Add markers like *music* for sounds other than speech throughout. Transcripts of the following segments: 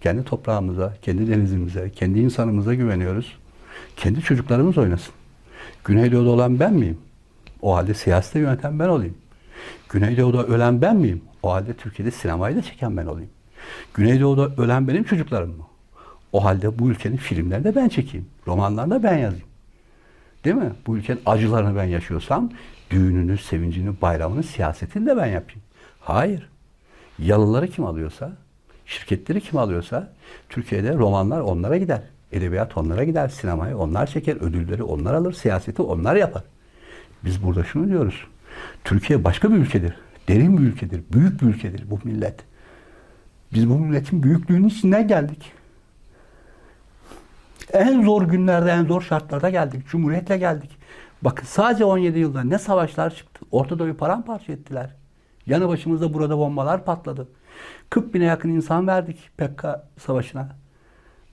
Kendi toprağımıza, kendi denizimize, kendi insanımıza güveniyoruz. Kendi çocuklarımız oynasın. Güneydoğu'da olan ben miyim? O halde siyasete yöneten ben olayım. Güneydoğu'da ölen ben miyim? O halde Türkiye'de sinemayı da çeken ben olayım. Güneydoğu'da ölen benim çocuklarım mı? O halde bu ülkenin filmlerini de ben çekeyim. Romanlarını da ben yazayım. Değil mi? Bu ülkenin acılarını ben yaşıyorsam düğününü, sevincini, bayramını, siyasetini de ben yapayım. Hayır. Yalıları kim alıyorsa, şirketleri kim alıyorsa Türkiye'de romanlar onlara gider. Edebiyat onlara gider, sinemayı onlar çeker, ödülleri onlar alır, siyaseti onlar yapar. Biz burada şunu diyoruz. Türkiye başka bir ülkedir. Derin bir ülkedir, büyük bir ülkedir bu millet. Biz bu milletin büyüklüğünün içinden geldik. En zor günlerde, en zor şartlarda geldik. Cumhuriyetle geldik. Bakın sadece 17 yılda ne savaşlar çıktı. Orta Doğu'yu paramparça ettiler. Yanı başımızda burada bombalar patladı. 40 bine yakın insan verdik PKK savaşına.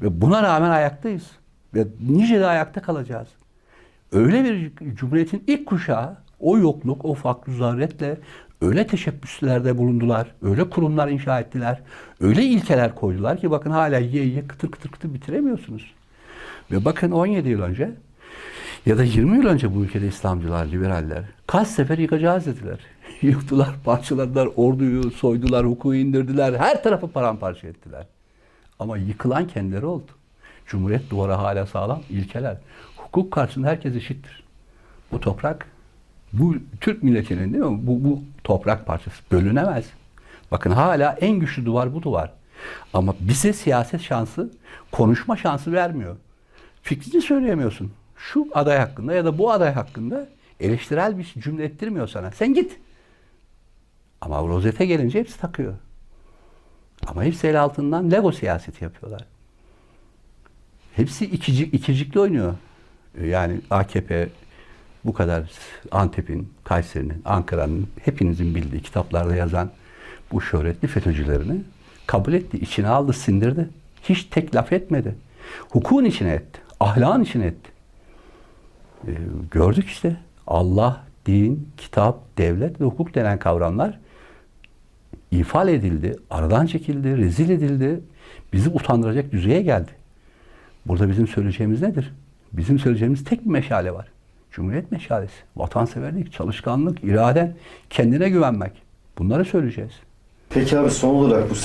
Ve buna rağmen ayaktayız. Ve nice de ayakta kalacağız. Öyle bir Cumhuriyet'in ilk kuşağı o yokluk, o fakr zaruretle öyle teşebbüslerde bulundular. Öyle kurumlar inşa ettiler. Öyle ilkeler koydular ki bakın hala yiye yiye kıtır kıtır kıtır bitiremiyorsunuz. Ve bakın 17 yıl önce ya da 20 yıl önce bu ülkede İslamcılar, liberaller kaç sefer yıkacağız dediler. *laughs* Yıktılar, parçaladılar, orduyu soydular, hukuku indirdiler, her tarafı paramparça ettiler. Ama yıkılan kendileri oldu. Cumhuriyet duvarı hala sağlam, ilkeler. Hukuk karşısında herkes eşittir. Bu toprak, bu Türk milletinin değil mi? Bu, bu toprak parçası bölünemez. Bakın hala en güçlü duvar bu duvar. Ama bize siyaset şansı, konuşma şansı vermiyor. Fikrini söyleyemiyorsun. Şu aday hakkında ya da bu aday hakkında eleştirel bir cümle ettirmiyor sana. Sen git. Ama rozete gelince hepsi takıyor. Ama hepsi el altından Lego siyaseti yapıyorlar. Hepsi ikici, ikicikli oynuyor. Yani AKP bu kadar Antep'in, Kayseri'nin, Ankara'nın hepinizin bildiği kitaplarda yazan bu şöhretli FETÖ'cülerini kabul etti, içine aldı, sindirdi. Hiç tek laf etmedi. Hukukun içine etti, ahlakın içine etti. Ee, gördük işte Allah, din, kitap, devlet ve hukuk denen kavramlar ifade edildi, aradan çekildi, rezil edildi. Bizi utandıracak düzeye geldi. Burada bizim söyleyeceğimiz nedir? Bizim söyleyeceğimiz tek bir meşale var. Cumhuriyet meşalesi. Vatanseverlik, çalışkanlık, iraden, kendine güvenmek. Bunları söyleyeceğiz. Peki abi son olarak bu